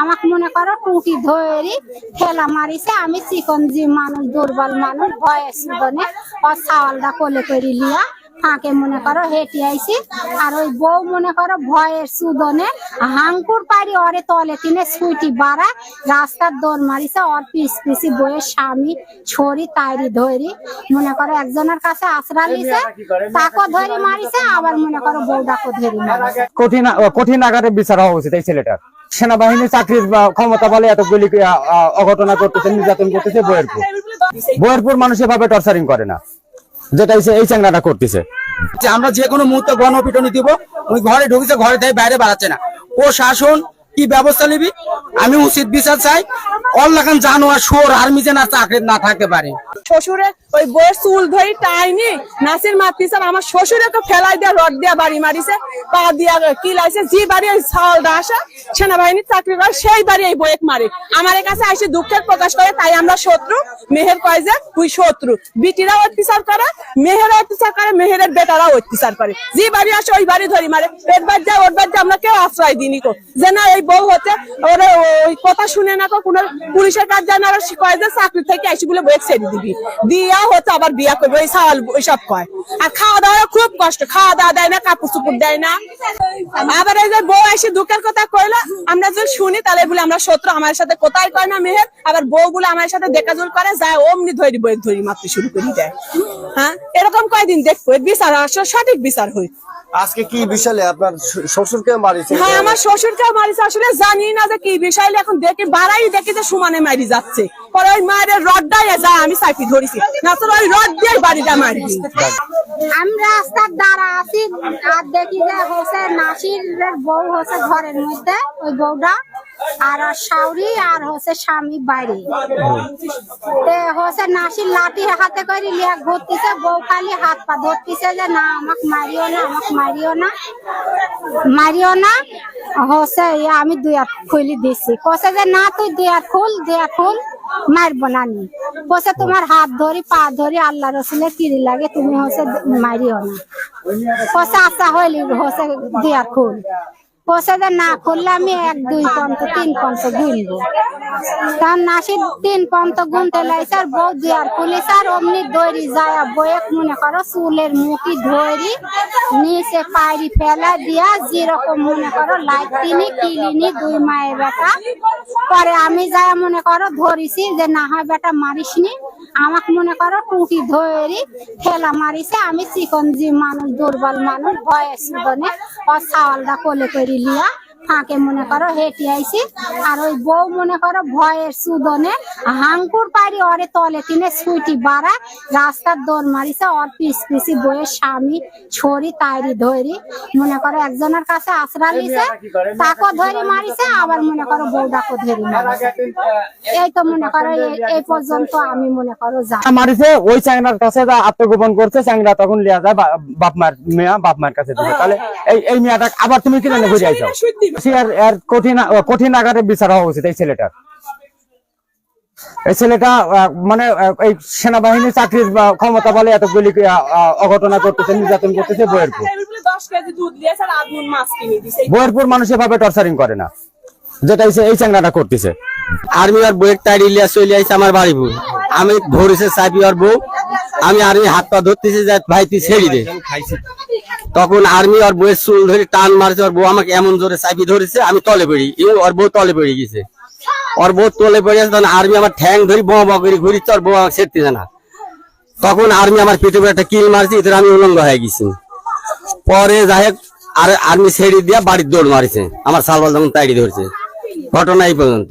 আমাকে মনে করো টুটি ধরি ঠেলা মারিছে আমি চিকন জি মানুষ দুর্বল মানুষ ভয়ের সুদনে ও চাওয়ালটা কোলে করে লিয়া ফাঁকে মনে করো হেঁটে আইছি। আর ওই বউ মনে করো ভয়ের সুদনে হাঙ্কুর পারি ওরে তলে তিনে সুইটি বাড়া রাস্তার দৌড় মারিছে ওর পিস পিসি বইয়ের স্বামী ছড়ি তাইরি ধরি। মনে করো একজনের কাছে আশ্রা লিছে তাকে ধরি মারিছে আবার মনে করো বউটাকে ধরি মারিছে। কঠিন কঠিন আকারে বিচার হওয়া উচিত এই ছেলেটার। সেনাবাহিনী চাকরির ক্ষমতা বলে এতগুলি অঘটনা করতেছে, নির্যাতন করতেছে বইয়েরপুর বইয়েরপুর মানুষ এভাবে টর্চারিং করে না। যেটা এই চ্যাংরাটা করতেছে। আমরা যে কোনো মুহূর্তে গণপিটনি দিব, ওই ঘরে ঢুকেছে, ঘরে থেকে বাইরে বাড়াচ্ছে না। ও শাসন, কি ব্যবস্থা নিবি? আমি উচিত বিচার চাই। অল্লাখান জানোয়ার সোর আর্মি যেন না থাকতে পারে। শ্বশুরে ওই বইয়ের চুল ধরি টাইনি, নাসির মারতিছে আর আমার শ্বশুরকে ফেলাই দিয়ে, রড দিয়ে, বাড়ি মারিছে, পা দিয়া কি লাইছে, যে বাড়ি ওই চাউলটা আসা সেনাবাহিনীর চাকরি করে, সেই বাড়ি এই বইয়েক মারে। আমার কাছে আসে দুঃখের প্রকাশ করে, তাই আমরা শত্রু। মেহের কয় যে, তুই শত্রু। বিটিরা অত্যাচার করে মেহের অত্যাচার করে, মেহেরের বেটারা অত্যাচার করে। যে বাড়ি আসে, ওই বাড়ি ধরি মারে। এর বাদ যা ওর যা, আমরা কেউ আশ্রয় দিনি কো। যে না, এই বউ হচ্ছে, ওরা, ওই কথা শুনে না কো, কোনো পুলিশের কাজ জানে আর কয় যে, চাকরি থেকে আসি বলে বইয়ের ছেড়ে দিবি। আবার বিয়া করবে, ওই ওইসব কয়। আর খাওয়া দাওয়া খুব কষ্ট, খাওয়া দাওয়া দেয় না, কাপড় চুপুর দেয় না। আবার এই যে বউ এসে দুঃখের কথা কইলো, আমরা যদি শুনি তাহলে বলে, আমরা শত্রু, আমার সাথে কোথায় কয় না মেহের? আবার বউ বলে, আমার সাথে দেখাজোর করে যায় অমনি ধরি বই ধরি মারতে শুরু করি দেয়। হ্যাঁ? এরকম কয়দিন দেখব? বিচার আসলে সঠিক বিচার হই আজকে কি বিশালে আপনার শ্বশুরকে মারিছে? হ্যাঁ আমার শ্বশুরকে মারিছে। আসলে জানি না যে কি বিশালে এখন দেখি বাড়াই দেখি যে সমানে মারি যাচ্ছে। পরে ওই মায়ের রডটাই যা আমি সাইফি ধরেছি। না তো ওই রড দিয়ে বাড়িটা মারি আমি রাস্তার দ্বারা আছি আর দেখি যে হচ্ছে নাসির বউ হচ্ছে ঘরের মধ্যে ওই বউটা। আর শাউরি আর হচ্ছে স্বামী বাইরে। তে হচ্ছে নাসির লাঠি হাতে করে লিয়া ঘুরতেছে, বউ খালি হাত পা ধরতেছে যে, না, আমাকে মারিও না, আমাকে মারিও না। মারিও না, হচ্ছে আমি দুই হাত খুলি দিছি। কছে যে, না, তুই দুই হাত খুল, দুই হাত খুল, মারবো না নি কছে তোমার হাত ধরি, পা ধরি, আল্লাহ রসুলের কিরি লাগে, তুমি হচ্ছে মারিও না। কছে আশা হইলি, হচ্ছে দুই হাত খুল। কছে না খুললে আমি এক, দুই পন্ত তিন পন্ত গুনবো। তার নাসির তিন পন্ত গুনতে লাইছে আর বউ দিয়ার পুলিশ আর অমনি দড়ি যায় বয়েক মনে করো চুলের মুখি ধরি নিচে পায়রি ফেলা দিয়া যেরকম মনে করো লাইট তিনি কিলিনি, দুই মায়ের বেটা। পরে আমি যাই মনে করো ধরিছি যে না হয় বেটা মারিসনি। আমাকে মনে করো টুটি ধরি ঠেলা মারিছে। আমি চিকন জি মানুষ, দুর্বল মানুষ, ভয়ের সুদনে ও চাওয়ালটা কোলে করে লিয়া ফাঁকে মনে করো হেঁটে আইছি। আর ওই বউ মনে করো ভয়ের সুদনে হাঙ্কুর পারি ওরে তলে তিনে সুইটি বাড়া রাস্তার দৌড় মারিছে ওর পিস পিসি বইয়ের স্বামী ছড়ি তাইরি ধরি মনে করো একজনের কাছে আশ্রা লিছে তাকে ধরি মারিছে আবার মনে করো বউটাকে ধরি মারিছে। এই তো মনে করো এই- পর্যন্ত আমি মনে করো যাই। মারিছে ওই চ্যাংরার কাছে যা আত্মগোপন করছে চ্যাংরা তখন লিয়া যায় বা- বাপ মার মেয়া বাপ মার কাছে দিবে। তাহলে এই এই মেয়াটা আবার তুমি কি জন্য ঘুরে আইছো? কঠিন আকারে বিচার হওয়া উচিত এই ছেলেটার। এই ছেলেটা মানে এই সেনাবাহিনী চাকরির ক্ষমতা বলে এতগুলি অঘটনা করতেছে নির্যাতন করতেছে দিছে বইয়েরপুর মানুষ এভাবে টর্চারিং করে না, যেটা এই চ্যাংরাটা করতেছে। আর্মি আর বইয়ের টাইরি লিয়া চলে আইছে আমার বাড়ি বউ। আমি ধরেছে চাবি আর বউ, আমি আর্মি হাত পা ধরতেছি ভাই তুই ছেড়ে দে। তখন আর্মি আর বউয়ের চুল ধরে টান মারছে ওর বউ আমাকে এমন জোরে চাবি ধরেছে আমি তলে পড়ি। ওর বউ তলে পড়ে গেছে। ওর বউ তলে পড়ে গেছে তখন আর্মি আমার ঠ্যাং ধরি বোমা বমা করে ঘুরিচ্ছে ওর বউ আমাকে ছেড়তেছে না। তখন আর্মি আমার পেটে পেটে একটা কিল মারছে এতে আমি উলঙ্গ হয়ে গেছি। পরে যাই হোক আর আর্মি ছেড়ে দিয়া বাড়ির দৌড় মারিছে। আমার সালবাল যখন তাইড়ি ধরছে। ঘটনা এই পর্যন্ত।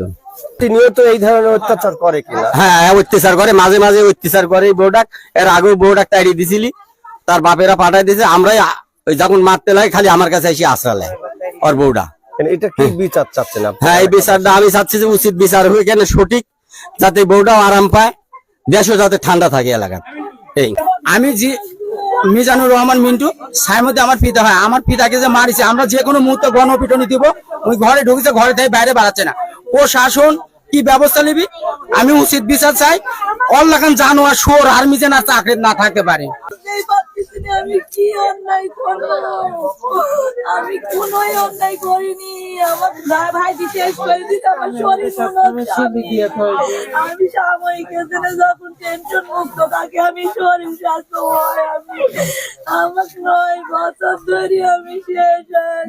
তিনিও তো এই ধরনের অত্যাচার করে কিনা হ্যাঁ হ্যাঁ, অত্যাচার করে মাঝে মাঝে অত্যাচার করে এই বউটাক। এর আগেও বউটাক তাড়িয়ে দিছিলি তার বাপেরা পাঠাই দিয়েছে আমরাই ওই যখন মারতে লাগে খালি আমার কাছে এসে আশ্রা নেয় ওর বউটা এটা কি বিচার চাচ্ছেন হ্যাঁ এই বিচারটা আমি চাচ্ছি যে উচিত বিচার হয়ে কেন সঠিক যাতে বউটাও আরাম পায় দেশও যাতে ঠান্ডা থাকে এলাকার। এই। আমি যে মিজানুর রহমান মিন্টু সাইমধ্যে আমার পিতা হয়। আমার পিতাকে যে মারিছে আমরা যে কোনো মুহূর্তে গণপিটনি দিব ওই ঘরে ঢুকেছে ঘরে থেকে বাইরে বাড়াচ্ছে না। ও শাসন কি ব্যবস্থা নিবি? আমি উচিত বিচার চাই অল্লাখান জানোয়ার সোর আর্মি যেন আর চাকরি না থাকতে পারে। আমি কি অন্যায় করব আমি কোনোই অন্যায় করিনি আমার ভাই বিশেষ করে দিতে আমার শরীর মনে আমি- আমি সাময়িক এখানে যখন টেনশন মুক্ত থাকি আমি শরীর স্বাস্থ্য হয় আমি আমার নয় বছর ধরে আমি শেষ হয়ে